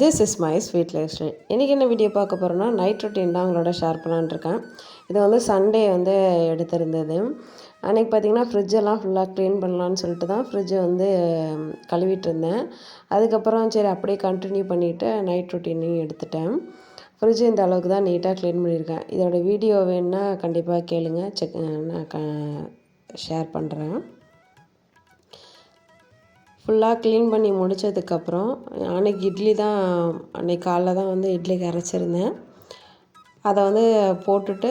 This is my sweet lifestyle இன்றைக்கி என்ன video பார்க்க போகிறோன்னா நைட் ரொட்டீன் தான் உங்களோட ஷேர் பண்ணலான்னு இருக்கேன். இது வந்து சண்டே வந்து எடுத்திருந்தது. அன்றைக்கி பார்த்தீங்கன்னா ஃப்ரிட்ஜெல்லாம் ஃபுல்லாக க்ளீன் பண்ணலான்னு சொல்லிட்டு தான் ஃப்ரிட்ஜை வந்து கழுவிட்டு இருந்தேன். அதுக்கப்புறம் சரி அப்படியே கண்டினியூ பண்ணிவிட்டு நைட் ரொட்டீனையும் எடுத்துட்டேன். ஃப்ரிட்ஜ் இந்த அளவுக்கு தான் நீட்டாக க்ளீன் பண்ணியிருக்கேன். இதோட வீடியோ வேணுன்னா கண்டிப்பாக கேளுங்க. செக் நான் க ஷேர் பண்ணுறேன் ஃபுல்லாக க்ளீன் பண்ணி முடித்ததுக்கப்புறம் அன்றைக்கி இட்லி தான் அன்றைக்கி காலைல தான் வந்து இட்லிக்கு அரைச்சிருந்தேன் அதை வந்து போட்டுட்டு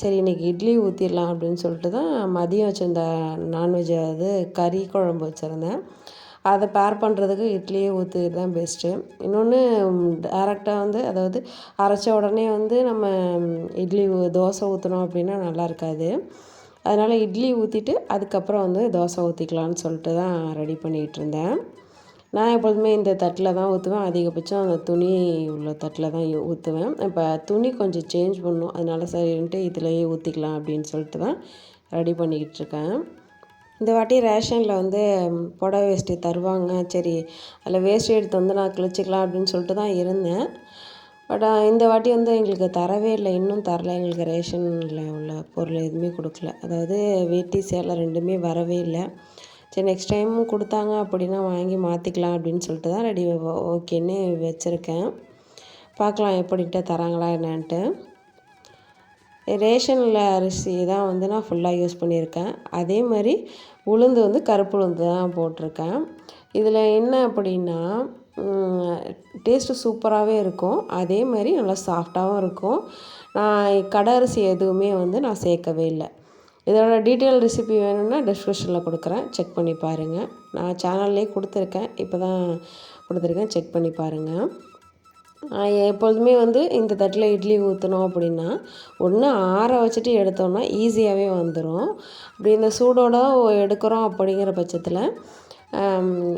சரி இன்றைக்கி இட்லி ஊற்றிடலாம் அப்படின்னு சொல்லிட்டு தான் மதியம் வச்சுருந்த நான்வெஜ் அது கறி குழம்பு வச்சுருந்தேன். அதை பேர் பண்ணுறதுக்கு இட்லியே ஊற்றுறது தான் பெஸ்ட்டு இன்னொன்று டேரெக்டாக வந்து அதாவது அரைச்ச உடனே வந்து நம்ம இட்லி தோசை ஊற்றினோம் அப்படின்னா நல்லா இருக்காது. அதனால் இட்லி ஊற்றிட்டு அதுக்கப்புறம் வந்து தோசை ஊற்றிக்கலான்னு சொல்லிட்டு தான் ரெடி பண்ணிகிட்டு இருந்தேன். நான் எப்பொழுதுமே இந்த தட்டில் தான் ஊற்றுவேன் அதிகபட்சம் அந்த துணி உள்ள தட்டில் தான் ஊற்றுவேன் இப்போ துணி கொஞ்சம் சேஞ்ச் பண்ணும் அதனால சரின்ட்டு இதுலேயே ஊற்றிக்கலாம் அப்படின்னு சொல்லிட்டு தான் ரெடி பண்ணிக்கிட்டு இருக்கேன். இந்த வாட்டி ரேஷனில் வந்து புடவை வேஷ்டி தருவாங்க. சரி அதில் வேஷ்டி எடுத்து வந்து நான் கிழிச்சிக்கலாம் அப்படின்னு சொல்லிட்டு தான் இருந்தேன். பட் இந்த வாட்டி வந்து எங்களுக்கு தரவே இல்லை. இன்னும் தரல. எங்களுக்கு ரேஷனில் உள்ள பொருள் எதுவுமே கொடுக்கல. அதாவது வேட்டி சேலை ரெண்டுமே வரவே இல்லை. சரி நெக்ஸ்ட் டைமும் கொடுத்தாங்க அப்படின்னா வாங்கி மாற்றிக்கலாம் அப்படின்னு சொல்லிட்டு தான் ரெடி ஓகேன்னு வச்சுருக்கேன். பார்க்கலாம் எப்படின்ட்டு தராங்களா என்னான்ட்டு. ரேஷனில் அரிசி தான் வந்து நான் ஃபுல்லாக யூஸ் பண்ணியிருக்கேன். அதே மாதிரி உளுந்து வந்து கருப்பு உளுந்து தான் போட்டிருக்கேன். இதில் என்ன அப்படின்னா டேஸ்ட்டு சூப்பராகவே இருக்கும். அதே மாதிரி நல்லா சாஃப்டாகவும் இருக்கும். நான் கடை அரிசி எதுவுமே வந்து நான் சேர்க்கவே இல்லை. இதோட டீட்டெயில் ரெசிபி வேணும்னா டிஸ்கிரிப்ஷனில் கொடுக்குறேன். செக் பண்ணி பாருங்கள் நான் சேனல்லே கொடுத்துருக்கேன். இப்போ தான் கொடுத்துருக்கேன். செக் பண்ணி பாருங்கள் எப்பொழுதுமே வந்து இந்த தட்டில் இட்லி ஊற்றினோம் அப்படின்னா ஒன்று ஆற வச்சுட்டு எடுத்தோம்னா ஈஸியாகவே வந்துடும். அப்படி இந்த சூடோடு எடுக்கிறோம் அப்படிங்கிற பட்சத்தில்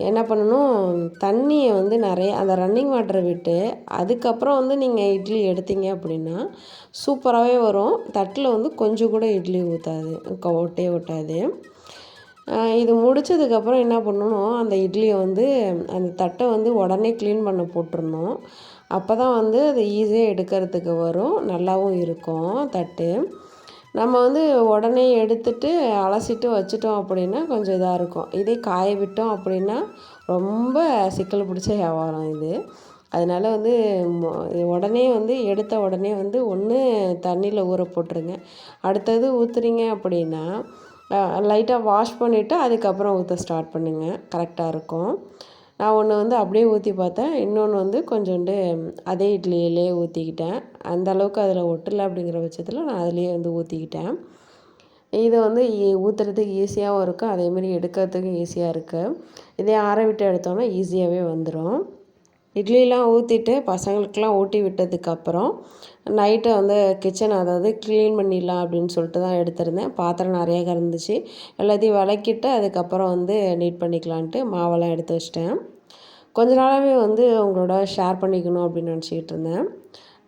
என்ன பண்ணணும்? தண்ணியை வந்து நிறைய அந்த ரன்னிங் வாட்டரை விட்டு அதுக்கப்புறம் வந்து நீங்கள் இட்லி எடுத்தீங்க அப்படின்னா சூப்பராகவே வரும். தட்டில் வந்து கொஞ்சம் கூட இட்லி ஊற்றாது ஒட்டே ஒட்டாது. இது முடித்ததுக்கப்புறம் என்ன பண்ணணும்? அந்த இட்லியை வந்து அந்த தட்டை வந்து உடனே க்ளீன் பண்ண போட்டுருணும் அப்போ தான் வந்து அது ஈஸியாக எடுக்கிறதுக்கு வரும். நல்லாவும் இருக்கும் தட்டு. நம்ம வந்து உடனே எடுத்துட்டு அலசிட்டு வச்சுட்டோம் அப்படின்னா கொஞ்சம் இதாக இருக்கும். இதே காய விட்டோம் அப்படின்னா ரொம்ப சிக்கல் பிடிச்ச வியாபாரம் இது. அதனால் வந்து உடனே வந்து எடுத்த உடனே வந்து ஒன்று தண்ணியில் ஊற போட்டுருங்க. அடுத்தது ஊற்றுறீங்க அப்படின்னா லைட்டாக வாஷ் பண்ணிவிட்டு அதுக்கப்புறம் ஊற்ற ஸ்டார்ட் பண்ணுங்கள் கரெக்டாக இருக்கும். நான் ஒன்று வந்து அப்படியே ஊற்றி பார்த்தேன். இன்னொன்று வந்து கொஞ்சோண்டு அதே இட்லியிலே ஊற்றிக்கிட்டேன் அந்த அளவுக்கு அதில் ஒட்டலை அப்படிங்கிற பட்சத்தில் நான் அதிலேயே வந்து ஊற்றிக்கிட்டேன் இது வந்து ஊற்றுறதுக்கு ஈஸியாகவும் இருக்கும் அதேமாரி எடுக்கிறதுக்கும் ஈஸியாக இருக்குது இதே ஆற விட்டு எடுத்தோம்னா ஈஸியாகவே வந்துடும் இட்லிலாம் ஊற்றிட்டு பசங்களுக்கெலாம் ஊட்டி விட்டதுக்கப்புறம் நைட்டு வந்து கிச்சன் அதாவது க்ளீன் பண்ணிடலாம் அப்படின்னு சொல்லிட்டு தான் எடுத்திருந்தேன். பாத்திரம் நிறையா கிடந்துச்சு எல்லாத்தையும் விளக்கிட்டு அதுக்கப்புறம் வந்து நீட் பண்ணிக்கலான்ட்டு மாவெல்லாம் எடுத்து வச்சிட்டேன். கொஞ்ச நாளாகவே வந்து உங்களோட ஷேர் பண்ணிக்கணும் அப்படின்னு நினச்சிக்கிட்டு இருந்தேன்.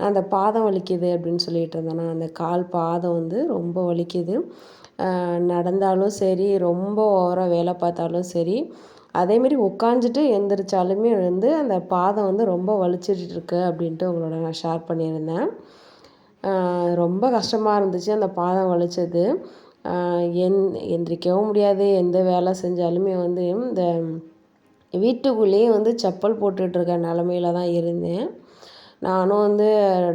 அந்த பாதம் வலிக்குது அப்படின்னு சொல்லிட்டு இருந்தேன். அந்த கால் பாதம் வந்து ரொம்ப வலிக்குது. நடந்தாலும் சரி ரொம்ப ஓவராக வேலை பார்த்தாலும் சரி அதேமாரி உட்காந்துட்டு எந்திரிச்சாலுமே வந்து அந்த பாதம் வந்து ரொம்ப வலிச்சிட்டு இருக்கு அப்படின்ட்டு உங்களோட நான் ஷேர் பண்ணியிருந்தேன். ரொம்ப கஷ்டமாக இருந்துச்சு அந்த பாதம் வலிச்சது. எந் எந்திரிக்கவும் முடியாது. எந்த வேலை செஞ்சாலுமே வந்து இந்த வீட்டுக்குள்ளேயே வந்து செப்பல் போட்டுட்ருக்க நிலமையில தான் இருந்தேன். நானும் வந்து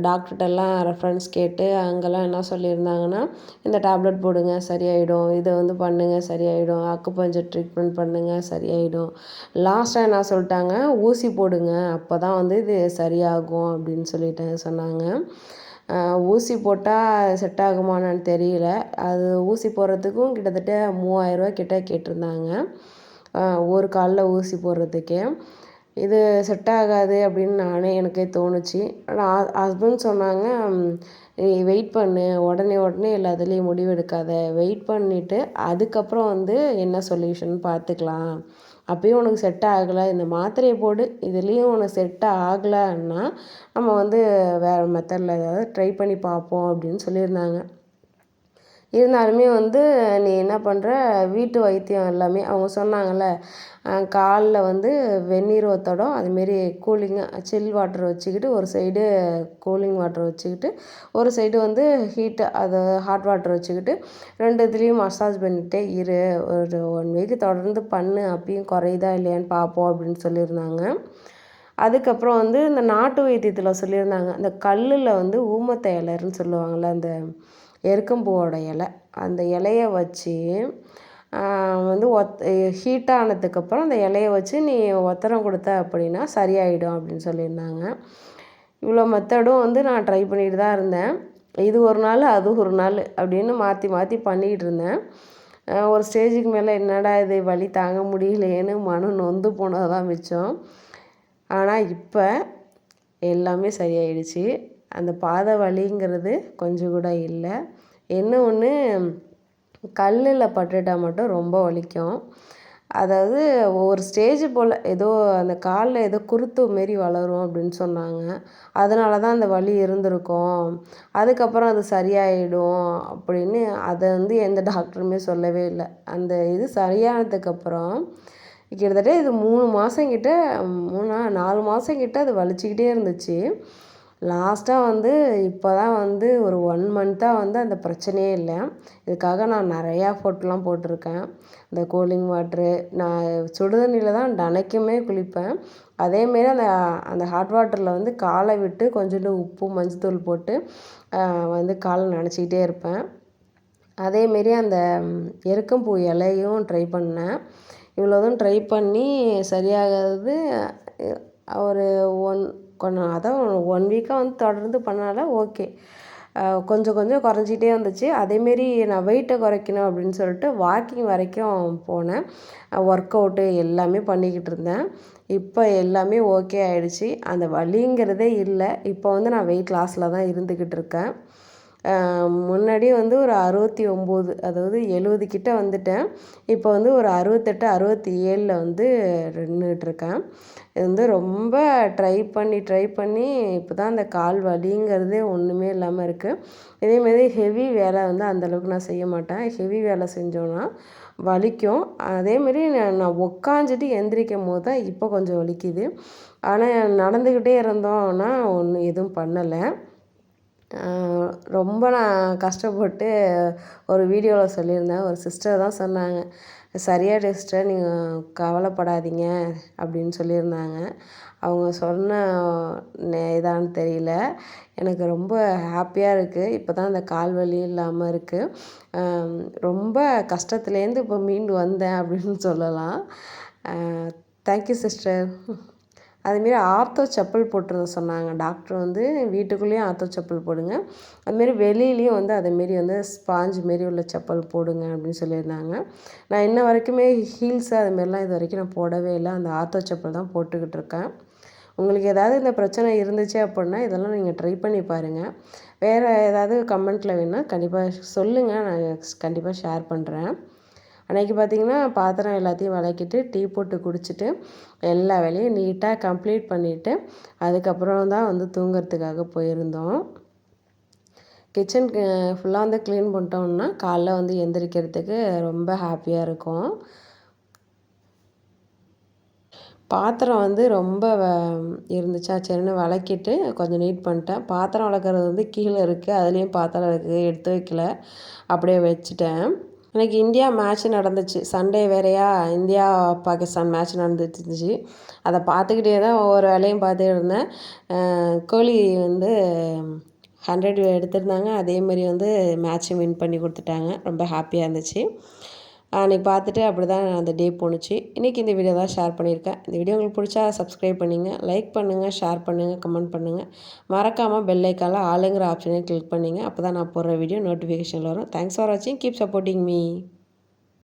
டாக்டர்கிட்டலாம் ரெஃபரன்ஸ் கேட்டு அங்கெல்லாம் என்ன சொல்லியிருந்தாங்கன்னா இந்த டேப்லெட் போடுங்க சரியாயிடும். இதை வந்து பண்ணுங்கள் சரியாயிடும். அக்குப்பஞ்சர் ட்ரீட்மெண்ட் பண்ணுங்கள் சரியாயிடும். லாஸ்ட்டாக என்ன சொல்லிட்டாங்க ஊசி போடுங்க. அப்போ தான் வந்து இது சரியாகும் அப்படின்னு சொல்லிட்டு சொன்னாங்க. ஊசி போட்டால் செட் ஆகுமான்னு தெரியல. அது ஊசி போடுறதுக்கும் கிட்டத்தட்ட மூவாயிரரூவா கிட்ட கேட்டிருந்தாங்க. ஒரு காலில் ஊசி போடுறதுக்கே. இது செட் ஆகாது அப்படின்னு நானே எனக்கே தோணுச்சு. ஆனால் ஹஸ்பண்ட் சொன்னாங்க நீ வெயிட் பண்ணு. உடனே உடனே எல்லாத்துலேயும் முடிவு எடுக்காத. வெயிட் பண்ணிவிட்டு அதுக்கப்புறம் வந்து என்ன சொல்யூஷன் பார்த்துக்கலாம் அப்பயும் உனக்கு செட் ஆகலை. இந்த மாத்திரையை போடு. இதுலேயும் உனக்கு செட் ஆகலைன்னா நம்ம வந்து வேறு மெத்தடில் ஏதாவது ட்ரை பண்ணி பார்ப்போம் அப்படின்னு சொல்லியிருந்தாங்க. இருந்தாலுமே வந்து நீ என்ன பண்ணுற வீட்டு வைத்தியம் எல்லாமே அவங்க சொன்னாங்கள்ல காலில் வந்து வெந்நீர் ஒத்தடம் அதுமாரி கூலிங்காக சில் வாட்டர் வச்சுக்கிட்டு ஒரு சைடு கூலிங் வாட்டர் வச்சுக்கிட்டு ஒரு சைடு வந்து ஹீட்டு அது ஹாட் வாட்டர் வச்சுக்கிட்டு ரெண்டு இதுலேயும் மசாஜ் பண்ணிகிட்டே இரு. ஒரு ஒன் வீக் தொடர்ந்து பண்ணு. அப்பயும் குறையுதா இல்லையான்னு பார்ப்போம் அப்படின்னு சொல்லியிருந்தாங்க. அதுக்கப்புறம் வந்து இந்த நாட்டு வைத்தியத்தில் சொல்லியிருந்தாங்க. இந்த கல்லில் வந்து ஊமத்தை இலருன்னு சொல்லுவாங்கள்ல அந்த எருக்கம்பூவோட இலை. அந்த இலைய வச்சு வந்து ஒத் ஹீட் ஆனதுக்கப்புறம் அந்த இலைய வச்சு நீ ஒத்தரம் கொடுத்த அப்படின்னா சரியாயிடும் அப்படின்னு சொல்லியிருந்தாங்க. இவ்வளோ மெத்தடும் வந்து நான் ட்ரை பண்ணிட்டு தான் இருந்தேன். இது ஒரு நாள் அது ஒரு நாள் அப்படின்னு மாற்றி மாற்றி பண்ணிகிட்டு இருந்தேன். ஒரு ஸ்டேஜுக்கு மேலே என்னடா இது வழி தாங்க முடியலையேன்னு மனம் நொந்து போனது தான் மிச்சம். ஆனால் இப்போ எல்லாமே சரியாயிடுச்சு. அந்த பாதை வலிங்கிறது கொஞ்சம் கூட இல்லை. என்ன ஒன்று கல்லில் பட்டுட்டா மட்டும் ரொம்ப வலிக்கும். அதாவது ஒவ்வொரு ஸ்டேஜ் போல் ஏதோ அந்த காலில் ஏதோ குருத்து மாரி வளரும் அப்படின்னு சொன்னாங்க. அதனால தான் அந்த வலி இருந்திருக்கும். அதுக்கப்புறம் அது சரியாயிடும் அப்படின்னு அதை வந்து எந்த டாக்டருமே சொல்லவே இல்லை. அந்த இது சரியானதுக்கப்புறம் கிட்டத்தட்ட இது மூணு மாதம் கிட்ட மூணா நாலு மாதம் கிட்ட அது வலிச்சுக்கிட்டே இருந்துச்சு. லாஸ்ட்டாக வந்து இப்போ தான் வந்து ஒரு ஒன் மந்த்தாக வந்து அந்த பிரச்சனையே இல்லை. இதுக்காக நான் நிறையா ஃபோட்டோலாம் போட்டிருக்கேன். இந்த கூலிங் வாட்ரு நான் சுடுதண்ணியில் தான் தினைக்குமே குளிப்பேன். அதேமாரி அந்த அந்த ஹாட் வாட்டரில் வந்து காலை விட்டு கொஞ்சோண்டு உப்பு மஞ்சத்தூள் போட்டு வந்து காலை நனைச்சிக்கிட்டே இருப்பேன். அதேமாரி அந்த எருக்கம்பூ இலையும் ட்ரை பண்ணேன். இவ்வளோதும் ட்ரை பண்ணி சரியாகாதது ஒரு ஒன் கொஞ்சம் அதான் ஒன் வீக்காக வந்து தொடர்ந்து பண்ணனால ஓகே கொஞ்சம் கொஞ்சம் குறைஞ்சிட்டே வந்துச்சு. அதேமாரி நான் வெயிட்டை குறைக்கணும் அப்படின்னு சொல்லிட்டு வாக்கிங் வரைக்கும் போனேன். ஒர்க் அவுட்டு எல்லாமே பண்ணிக்கிட்டு இருந்தேன். இப்போ எல்லாமே ஓகே ஆகிடுச்சு அந்த வலிங்கிறதே இல்லை. இப்போ வந்து நான் வெயிட் லாஸில் தான் இருந்துக்கிட்டு இருக்கேன். முன்னாடி வந்து ஒரு அறுபத்தி ஒம்பது அதாவது எழுபது கிட்ட வந்துட்டேன். இப்போ வந்து ஒரு அறுபத்தெட்டு அறுபத்தி ஏழில் வந்து நின்றுட்டுருக்கேன் இது வந்து ரொம்ப ட்ரை பண்ணி ட்ரை பண்ணி இப்போ தான் அந்த கால் வலிங்கிறதே ஒன்றுமே இல்லாமல் இருக்குது இதேமாரி ஹெவி வேலை வந்து அந்தளவுக்கு நான் செய்ய மாட்டேன். ஹெவி வேலை செஞ்சோன்னா வலிக்கும். அதேமாரி நான் நான் உக்காந்துட்டு எந்திரிக்கும் போது தான் இப்போ கொஞ்சம் வலிக்குது. ஆனால் நடந்துக்கிட்டே இருந்தோம்னா ஒன்றும் எதுவும் பண்ணலை. ரொம்ப நான் கஷ்டப்பட்டு ஒரு வீடியோவில் சொல்லியிருந்தேன். ஒரு சிஸ்டர் தான் சொன்னாங்க. சரியாக சிஸ்டர் நீங்கள் கவலைப்படாதீங்க அப்படின்னு சொல்லியிருந்தாங்க. அவங்க சொன்ன இதான்னு தெரியல. எனக்கு ரொம்ப ஹாப்பியாக இருக்குது இப்போ தான் அந்த கால் வலி இல்லாமல் இருக்குது ரொம்ப கஷ்டத்துலேருந்து இப்போ மீண்டு வந்தேன் அப்படின்னு சொல்லலாம். தேங்க்யூ சிஸ்டர் அதுமாரி ஆர்த்தோ செப்பல் போட்டுருந்த சொன்னாங்க. டாக்டர் வந்து வீட்டுக்குள்ளேயும் ஆர்த்தோ செப்பல் போடுங்க. அதுமாரி வெளியிலையும் வந்து அதேமாரி வந்து ஸ்பாஞ்ச் மாரி உள்ள செப்பல் போடுங்க அப்படின்னு சொல்லியிருந்தாங்க. நான் இன்ன வரைக்குமே ஹீல்ஸு அதுமாரிலாம் இது வரைக்கும் நான் போடவே இல்லை. அந்த ஆர்த்தோ செப்பல் தான் போட்டுக்கிட்டு இருக்கேன். உங்களுக்கு ஏதாவது இந்த பிரச்சனை இருந்துச்சு அப்படின்னா இதெல்லாம் நீங்கள் ட்ரை பண்ணி பாருங்கள் வேறு ஏதாவது கமெண்ட்டில் வேணால் கண்டிப்பாக சொல்லுங்கள் நான் கண்டிப்பாக ஷேர் பண்ணுறேன் அன்றைக்கி பார்த்திங்கன்னா பாத்திரம் எல்லாத்தையும் விளக்கிட்டு டீ போட்டு குடிச்சிட்டு எல்லா வேலையும் நீட்டாக கம்ப்ளீட் பண்ணிவிட்டு அதுக்கப்புறம் தான் வந்து தூங்கிறதுக்காக போயிருந்தோம். கிச்சன் ஃபுல்லாக வந்து க்ளீன் பண்ணிட்டோம்னா காலைல வந்து எந்திரிக்கிறதுக்கு ரொம்ப ஹாப்பியாக இருக்கும். பாத்திரம் வந்து ரொம்ப இருந்துச்சா? சரின்னு விளக்கிட்டு கொஞ்சம் நீட் பண்ணிட்டேன். பாத்திரம் விளக்குறது வந்து கீழே இருக்குது அதுலேயும் பாத்திரம் இருக்குது எடுத்து வைக்கல. அப்படியே வச்சுட்டேன். எனக்கு இந்தியா மேட்ச் நடந்துச்சு. சண்டே வேறையா? இந்தியா பாகிஸ்தான் மேட்ச் நடந்துட்டு இருந்துச்சு அதை பார்த்துக்கிட்டே தான் ஒவ்வொரு வேலையும் பார்த்துட்டு இருந்தேன். கோலி வந்து ஹண்ட்ரட் எடுத்திருந்தாங்க. அதேமாரி வந்து மேட்ச்சை வின் பண்ணி கொடுத்துட்டாங்க. ரொம்ப ஹாப்பியாக இருந்துச்சு. அன்றைக்கி பார்த்துட்டு அப்படி தான் அந்த டே போணுச்சு. இன்றைக்கி இந்த வீடியோ தான் ஷேர் பண்ணியிருக்கேன். இந்த வீடியோ உங்களுக்கு பிடிச்சா சப்ஸ்கிரைப் பண்ணுங்கள் லைக் பண்ணுங்கள் ஷேர் பண்ணுங்கள் கமெண்ட் பண்ணுங்கள் மறக்காமல் பெல் ஐக்கால ஆளுங்கிற ஆப்ஷனே கிளிக் பண்ணிங்க. அப்போ தான் நான் போடுற வீடியோ நோட்டிஃபிகேஷன் வரும். தேங்க்ஸ் ஃபார் வாட்சிங் கீப் சப்போர்ட்டிங் மீ